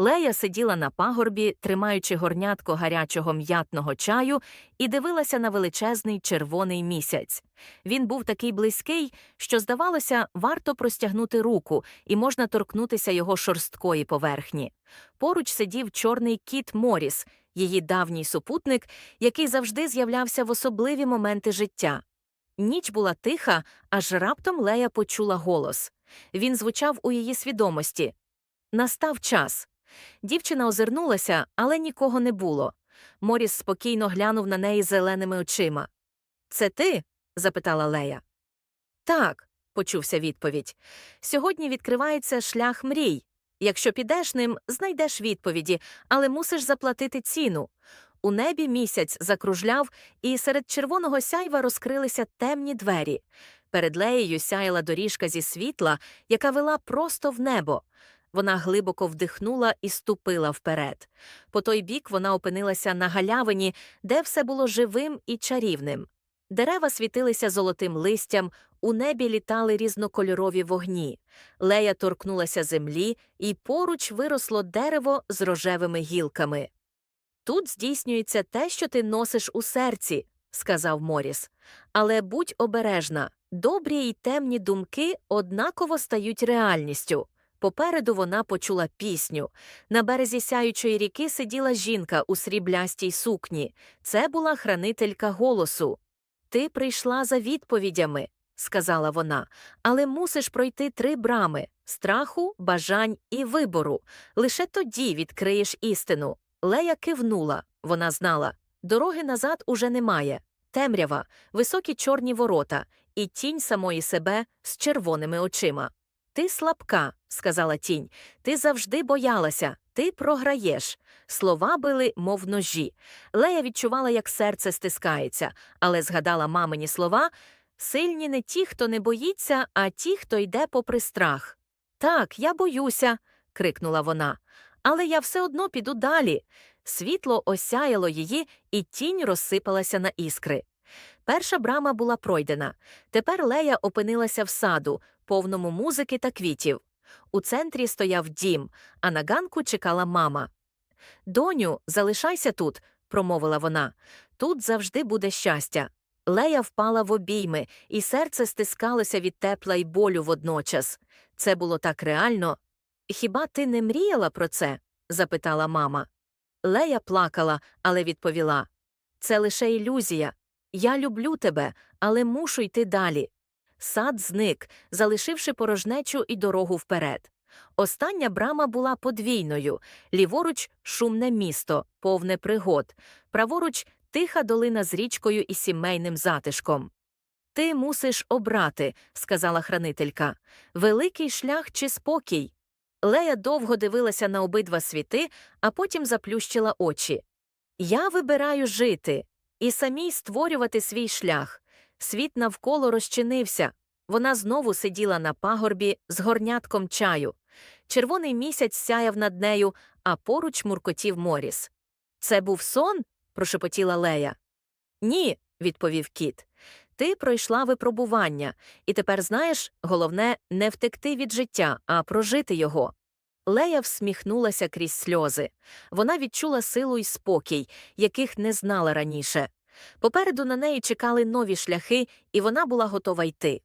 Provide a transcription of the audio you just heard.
Лея сиділа на пагорбі, тримаючи горнятко гарячого м'ятного чаю, і дивилася на величезний червоний місяць. Він був такий близький, що, здавалося, варто простягнути руку, і можна торкнутися його шорсткої поверхні. Поруч сидів чорний кіт Моріс, її давній супутник, який завжди з'являвся в особливі моменти життя. Ніч була тиха, аж раптом Лея почула голос. Він звучав у її свідомості. Настав час. Дівчина озирнулася, але нікого не було. Моріс спокійно глянув на неї зеленими очима. Це ти? запитала Лея. Так, почувся відповідь. Сьогодні відкривається шлях мрій. Якщо підеш ним, знайдеш відповіді, але мусиш заплатити ціну. У небі місяць закружляв, і серед червоного сяйва розкрилися темні двері. Перед леєю сяяла доріжка зі світла, яка вела просто в небо. Вона глибоко вдихнула і ступила вперед. По той бік вона опинилася на галявині, де все було живим і чарівним. Дерева світилися золотим листям, у небі літали різнокольорові вогні. Лея торкнулася землі, і поруч виросло дерево з рожевими гілками. Тут здійснюється те, що ти носиш у серці, сказав Моріс. Але будь обережна, добрі й темні думки однаково стають реальністю. Попереду вона почула пісню. На березі сяючої ріки сиділа жінка у сріблястій сукні. Це була хранителька голосу. Ти прийшла за відповідями, сказала вона, але мусиш пройти три брами страху, бажань і вибору. Лише тоді відкриєш істину. Лея кивнула. Вона знала. Дороги назад уже немає. Темрява, високі чорні ворота і тінь самої себе з червоними очима. Ти слабка, сказала тінь. Ти завжди боялася, ти програєш. Слова били, мов ножі. Лея відчувала, як серце стискається, але згадала мамині слова сильні не ті, хто не боїться, а ті, хто йде попри страх. Так, я боюся, крикнула вона. Але я все одно піду далі. Світло осяяло її, і тінь розсипалася на іскри. Перша брама була пройдена. Тепер Лея опинилася в саду, повному музики та квітів. У центрі стояв дім, а на ганку чекала мама. Доню, залишайся тут, промовила вона. Тут завжди буде щастя. Лея впала в обійми, і серце стискалося від тепла й болю водночас. Це було так реально. Хіба ти не мріяла про це? запитала мама. Лея плакала, але відповіла Це лише ілюзія. Я люблю тебе, але мушу йти далі. Сад зник, залишивши порожнечу і дорогу вперед. Остання брама була подвійною ліворуч шумне місто, повне пригод, праворуч тиха долина з річкою і сімейним затишком. Ти мусиш обрати, сказала хранителька, великий шлях чи спокій. Лея довго дивилася на обидва світи, а потім заплющила очі. Я вибираю жити і самій створювати свій шлях. Світ навколо розчинився. Вона знову сиділа на пагорбі з горнятком чаю. Червоний місяць сяяв над нею, а поруч муркотів Моріс. Це був сон? прошепотіла Лея. Ні, відповів кіт. Ти пройшла випробування, і тепер знаєш, головне не втекти від життя, а прожити його. Лея всміхнулася крізь сльози. Вона відчула силу й спокій, яких не знала раніше. Попереду на неї чекали нові шляхи, і вона була готова йти.